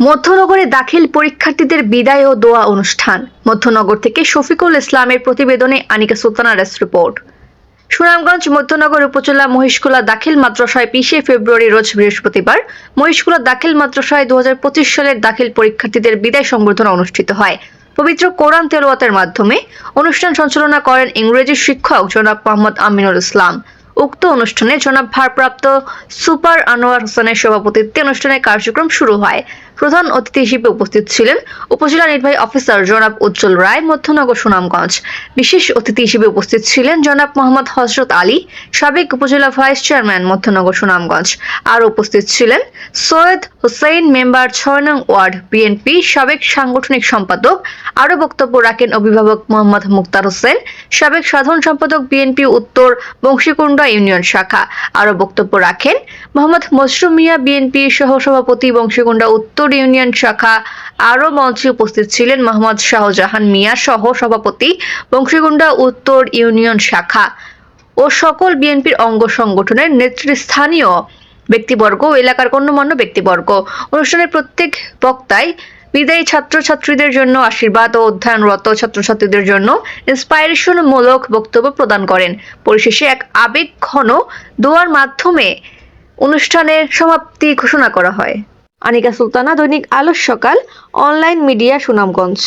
মধ্যনগরে দাখিল পরীক্ষার্থীদের বিদায় ও দোয়া অনুষ্ঠান। মধ্যনগর থেকে শফিকুল ইসলামের প্রতিবেদনে আনিকা সুলতানার রিপোর্ট। সুনামগঞ্জ মধ্যনগর উপজেলা মহিষকুলা দাখিল মাদ্রাসায় বিশে ফেব্রুয়ারি রোজ বৃহস্পতিবার মহিষকুলা দাখিল মাদ্রাসায় দু হাজার পঁচিশ সালের দাখিল পরীক্ষার্থীদের বিদায় সংবর্ধনা অনুষ্ঠিত হয়। পবিত্র কোরআন তেলাওয়াতের মাধ্যমে অনুষ্ঠান সঞ্চালনা করেন ইংরেজি শিক্ষক জনাব মোহাম্মদ আমিনুল ইসলাম। উক্ত অনুষ্ঠানে জনাব ভারপ্রাপ্ত সুপার আনোয়ার হোসেনের সভাপতিত্বে অনুষ্ঠানের কার্যক্রম শুরু হয়। প্রধান অতিথি হিসেবে উপস্থিত ছিলেন উপজেলা নির্বাহী অফিসার জনাব উজ্জ্বল রায়, মধ্যনগর সুনামগঞ্জ। বিশেষ অতিথি হিসেবে উপস্থিত ছিলেন জনাব মোহাম্মদ হজরত আলী, সাবেক উপজেলা ভাইস চেয়ারম্যান, মধ্যনগর সুনামগঞ্জ। আর উপস্থিত ছিলেন সৈয়দ হুসাইন, মেম্বার ছয় নং ওয়ার্ড বিএনপি সাবেক সাংগঠনিক সম্পাদক। আরও বক্তব্য রাখেন অভিভাবক মোহাম্মদ মুক্তার হোসেন, সাবেক সাধারণ সম্পাদক বিএনপি উত্তর বংশীকুণ্ডা ইউনিয়ন শাখা আরও বক্তব্য রাখেন। মোহাম্মদ মশরুম মিয়া বিএনপি সহ সভাপতি বংশীকুণ্ডা উত্তর ইউনিয়ন শাখা আরও মঞ্চে উপস্থিত ছিলেন মোহাম্মদ শাহজাহান মিয়া সহ সভাপতি বংশীকুণ্ডা উত্তর ইউনিয়ন শাখা ও সকল বিএনপির অঙ্গ সংগঠনের নেতৃস্থানীয় ব্যক্তিবর্গ ও এলাকার গণ্যমান্য ব্যক্তিবর্গ। অনুষ্ঠানের প্রত্যেক বক্তায় বিদায়ী ছাত্রছাত্রীদের জন্য আশীর্বাদ ও অধ্যয়নরত ছাত্রছাত্রীদের জন্য ইন্সপাইরেশনমূলক বক্তব্য প্রদান করেন। পরিশেষে এক আবেগ ঘন দোয়ার মাধ্যমে অনুষ্ঠানের সমাপ্তি ঘোষণা করা হয়। আনিকা সুলতানা দৈনিক আলোর সকাল, অনলাইন মিডিয়া সুনামগঞ্জ।